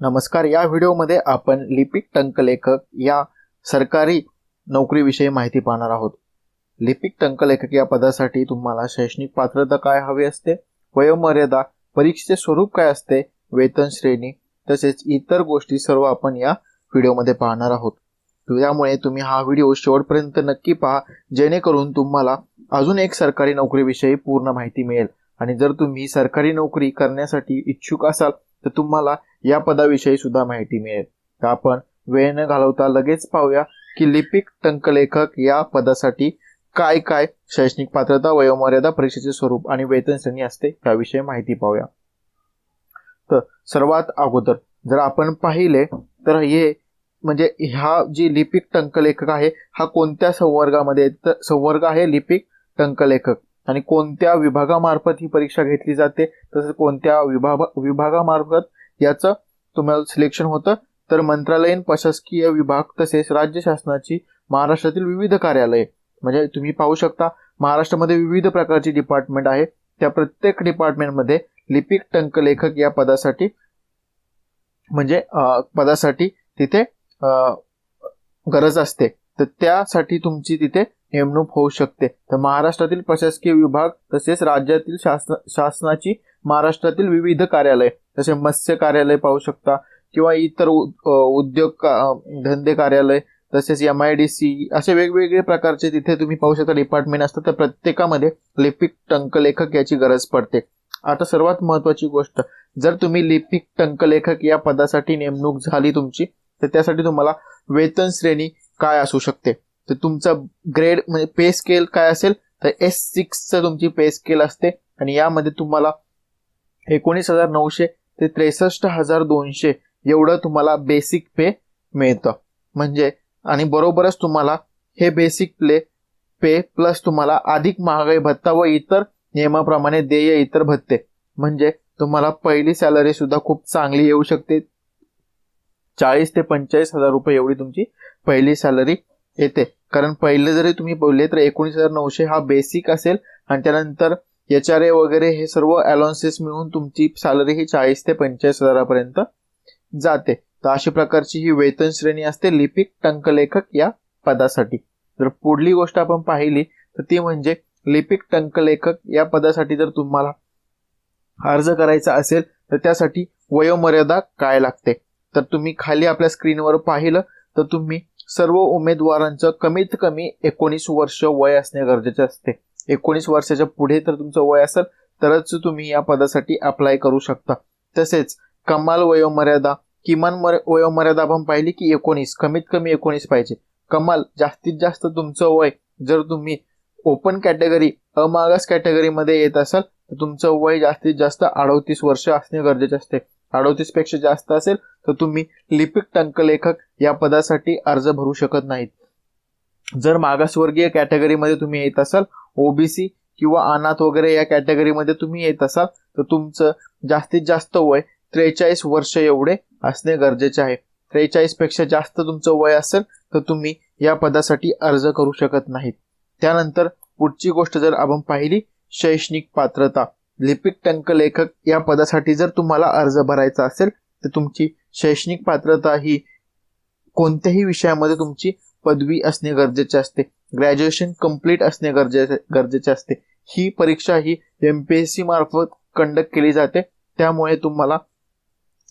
नमस्कार. या व्हिडिओमध्ये आपण लिपिक टंकलेखक या सरकारी नोकरीविषयी माहिती पाहणार आहोत. लिपिक टंकलेखक या पदासाठी तुम्हाला शैक्षणिक पात्रता काय हवी असते? वयोमर्यादा परीक्षेचे स्वरूप काय असते? वेतन श्रेणी तसेच इतर गोष्टी सर्व आपण या व्हिडिओमध्ये पाहणार आहोत. त्यामुळे तुम्ही हा व्हिडिओ शेवटपर्यंत नक्की पहा. जेणेकरून तुम्हाला अजून एक सरकारी नोकरीविषयी पूर्ण माहिती मिळेल. आणि जर तुम्ही सरकारी नोकरी करण्यासाठी इच्छुक असाल तर तुम्हाला या पदाविषयी सुद्धा माहिती मिळेल. तर आपण वेळ न घालवता लगेच पाहूया की लिपिक टंकलेखक या पदासाठी काय काय शैक्षणिक पात्रता वयोमर्यादा परीक्षेचे स्वरूप आणि वेतन श्रेणी असते याविषयी माहिती पाहूया. तर सर्वात अगोदर जर आपण पाहिले तर हे म्हणजे ह्या जी लिपिक टंकलेखक आहे हा कोणत्या संवर्गामध्ये तर संवर्ग आहे लिपिक टंकलेखक. आणि कोणत्या विभागामार्फत ही परीक्षा घेतली जाते तसेच कोणत्या विभाग विभागामार्फत याचं तुम्हाला सिलेक्शन होतं. तर मंत्रालयीन प्रशासकीय विभाग तसेच राज्य शासनाची महाराष्ट्रातील विविध कार्यालये. म्हणजे तुम्ही पाहू शकता महाराष्ट्रामध्ये विविध प्रकारची डिपार्टमेंट आहे. त्या प्रत्येक डिपार्टमेंटमध्ये लिपिक टंकलेखक या पदासाठी म्हणजे पदासाठी तिथे गरज असते. तर त्यासाठी तुमची तिथे नेमणूक होऊ शकते. तर महाराष्ट्रातील प्रशासकीय विभाग तसेच राज्यातील शासन शासनाची महाराष्ट्रातील विविध कार्यालय जसे मत्स्य कार्यालय पाहू शकता किंवा इतर उ- उद्योग का- धंदे कार्यालय तसेच एम आय डी सी असे वेगवेगळे प्रकारचे तिथे तुम्ही पाहू शकता डिपार्टमेंट असतात. तर प्रत्येकामध्ये लिपिक टंकलेखक याची गरज पडते. आता सर्वात महत्वाची गोष्ट जर तुम्ही लिपिक टंकलेखक या पदासाठी नेमणूक झाली तुमची तर त्यासाठी तुम्हाला वेतन श्रेणी काय असू शकते? तर तुमचा ग्रेड म्हणजे पे स्केल काय असेल तर एस सिक्सचं तुमची पे स्केल असते. आणि यामध्ये तुम्हाला एकोणीस हजार नऊशे ते त्रेसष्ट हजार दोनशे एवढं तुम्हाला बेसिक पे मिळतं. म्हणजे आणि बरोबरच तुम्हाला हे बेसिक प्ले पे प्लस तुम्हाला अधिक महागाई भत्ता व इतर नियमाप्रमाणे देय इतर भत्ते. म्हणजे तुम्हाला पहिली सॅलरी सुद्धा खूप चांगली येऊ शकते. चाळीस ते पंचेचाळीस हजार रुपये एवढी तुमची पहिली सॅलरी येते. कारण पहिले जरी तुम्ही बोलले तर एकोणीस हजार नऊशे हा बेसिक असेल. आणि त्यानंतर एच आर ए वगैरे हे सर्व अलाउन्सेस मिळून तुमची सॅलरी ही चाळीस ते पंचेचाळीस हजारापर्यंत जाते. तर अशा प्रकारची ही वेतन श्रेणी असते लिपिक टंकलेखक या पदासाठी. जर पुढली गोष्ट आपण पाहिली तर ती म्हणजे लिपिक टंकलेखक या पदासाठी जर तुम्हाला अर्ज करायचा असेल तर त्यासाठी वयोमर्यादा काय लागते? तर तुम्ही खाली आपल्या स्क्रीनवर पाहिलं तर तुम्ही सर्व उमेदवारांचं कमीत कमी एकोणीस वर्ष वय असणे गरजेचे असते. एकोणीस वर्षाच्या पुढे तर तुमचं वय असेल तरच तुम्ही या पदासाठी अप्लाय करू शकता. तसेच कमाल वयोमर्यादा किमान मर- वयोमर्यादा आपण पाहिली की एकोणीस कमीत कमी एकोणीस पाहिजे. कमाल जास्तीत जास्त तुमचं वय जर तुम्ही ओपन कॅटेगरी अमागास कॅटेगरीमध्ये येत असाल तर तुमचं वय जास्तीत जास्त अडोतीस वर्ष असणे गरजेचे असते. अडोतीसपेक्षा जास्त असेल तर तुम्ही लिपिक टंकलेखक या पदासाठी अर्ज भरू शकत नाहीत. जर मागासवर्गीय कॅटेगरीमध्ये तुम्ही येत असाल ओबीसी किंवा अनाथ वगैरे या कॅटेगरीमध्ये तुम्ही येत असाल तर तुमचं जास्तीत जास्त वय त्रेचाळीस वर्ष एवढे असणे गरजेचे आहे. त्रेचाळीसपेक्षा जास्त तुमचं वय असेल तर तुम्ही या पदासाठी अर्ज करू शकत नाहीत. त्यानंतर पुढची गोष्ट जर आपण पाहिली शैक्षणिक पात्रता. लिपिक टंकलेखक या पदासाठी जर तुम्हाला अर्ज भरायचा असेल तर तुमची शैक्षणिक पात्रता ही कोणत्याही विषयामध्ये तुमची पदवी असणे गरजेचे असते. ग्रॅज्युएशन कंप्लीट असणे गरजेचे गरजेचे असते. ही परीक्षा ही एम पी एस सी मार्फत कंडक्ट केली जाते. त्यामुळे तुम्हाला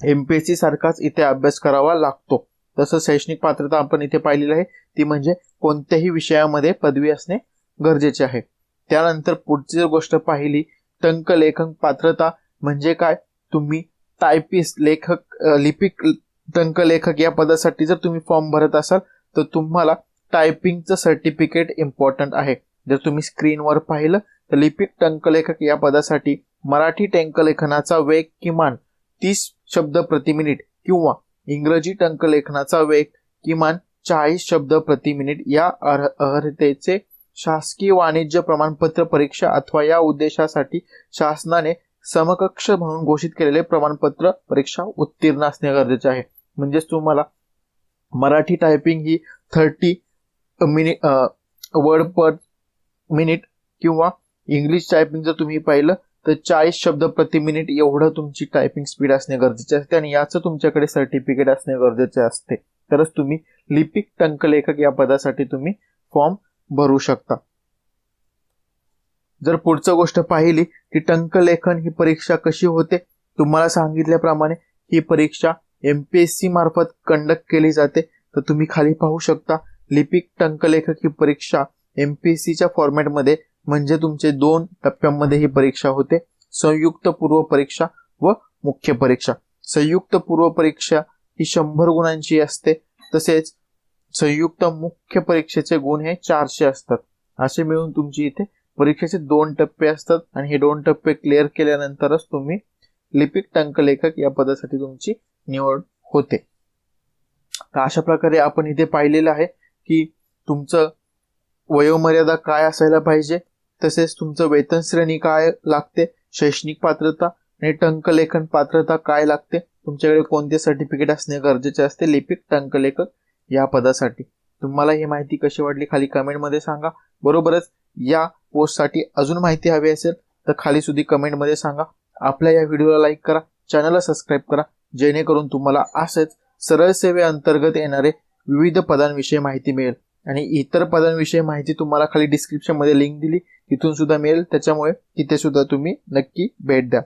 एम पी एस सी सारखाच इथे अभ्यास करावा लागतो. तसं शैक्षणिक पात्रता आपण इथे पाहिलेली आहे. ती म्हणजे कोणत्याही विषयामध्ये पदवी असणे गरजेचे आहे. त्यानंतर पुढची जर गोष्ट पाहिली टंकलेखन पात्रता म्हणजे काय? तुम्ही टायपिस्ट लेखक लिपिक टंकलेखक या पदासाठी जर तुम्ही फॉर्म भरत असाल तर तुम्हाला टायपिंगचं सर्टिफिकेट इम्पॉर्टंट आहे. जर तुम्ही स्क्रीनवर पाहिलं तर लिपिक टंकलेखक या पदासाठी मराठी टंकलेखनाचा वेग किमान तीस शब्द प्रति मिनिट किंवा इंग्रजी टंकलेखनाचा वेग किमान चाळीस शब्द प्रति मिनिट या अर्ह अर्हतेचे शासकीय वाणिज्य प्रमाणपत्र परीक्षा अथवा या उद्देशासाठी शासनाने समकक्ष म्हणून घोषित केलेले प्रमाणपत्र परीक्षा उत्तीर्ण असणे गरजेचे आहे. म्हणजेच तुम्हाला मराठी टायपिंग ही thirty minute word per minute किंवा इंग्लिश टायपिंग जर तुम्ही पाहिलं तर चाळीस शब्द प्रति मिनिट एवढं तुमची टायपिंग स्पीड असणे गरजेचे असते आणि याचं तुमच्याकडे सर्टिफिकेट असणे गरजेचे असते. तरच तुम्ही लिपिक टंकलेखक या पदासाठी तुम्ही फॉर्म भरू शकता. जर पुढचं गोष्ट पाहिली की टंकलेखन ही परीक्षा कशी होते तुम्हाला सांगितल्याप्रमाणे ही परीक्षा एमपीएससी मार्फत कंडक्ट केली जाते. तर तुम्ही खाली पाहू शकता लिपिक टंकलेखक ही परीक्षा एमपीएससीच्या फॉर्मॅटमध्ये म्हणजे तुमचे दोन टप्प्यांमध्ये ही परीक्षा होते. संयुक्त पूर्व परीक्षा व मुख्य परीक्षा. संयुक्त पूर्व परीक्षा ही शंभर गुणांची असते. तसेच संयुक्त मुख्य परीक्षेचे गुण हे चारशे असतात. असे मिळून तुमची इथे परीक्षेचे दोन टप्पे असतात आणि हे दोन टप्पे क्लिअर केल्यानंतरच तुम्ही लिपिक टंकलेखक या पदासाठी तुमची निवड होते. तर अशा प्रकारे आपण इथे पाहिलेलं आहे की तुमचं वयोमर्यादा काय असायला पाहिजे तसेच तुमचं वेतन श्रेणी काय लागते शैक्षणिक पात्रता आणि टंकलेखन पात्रता काय लागते तुमच्याकडे कोणते सर्टिफिकेट असणे गरजेचे असते लिपिक टंकलेखक या पदासाठी. तुम्हाला ही माहिती कशी वाटली खाली कमेंटमध्ये सांगा. बरोबरच या पोस्टसाठी अजून माहिती हवी असेल तर खाली सुद्धा कमेंटमध्ये सांगा. आपल्या या व्हिडिओला लाईक करा चॅनलला सबस्क्राईब करा जेणेकरून तुम्हाला असेच सरळ सेवेअंतर्गत येणारे विविध पदांविषयी माहिती मिळेल. आणि इतर पदांविषयी माहिती तुम्हाला खाली डिस्क्रिप्शनमध्ये लिंक दिली तिथून सुद्धा मिळेल. त्याच्यामुळे तिथे सुद्धा तुम्ही नक्की भेट द्या.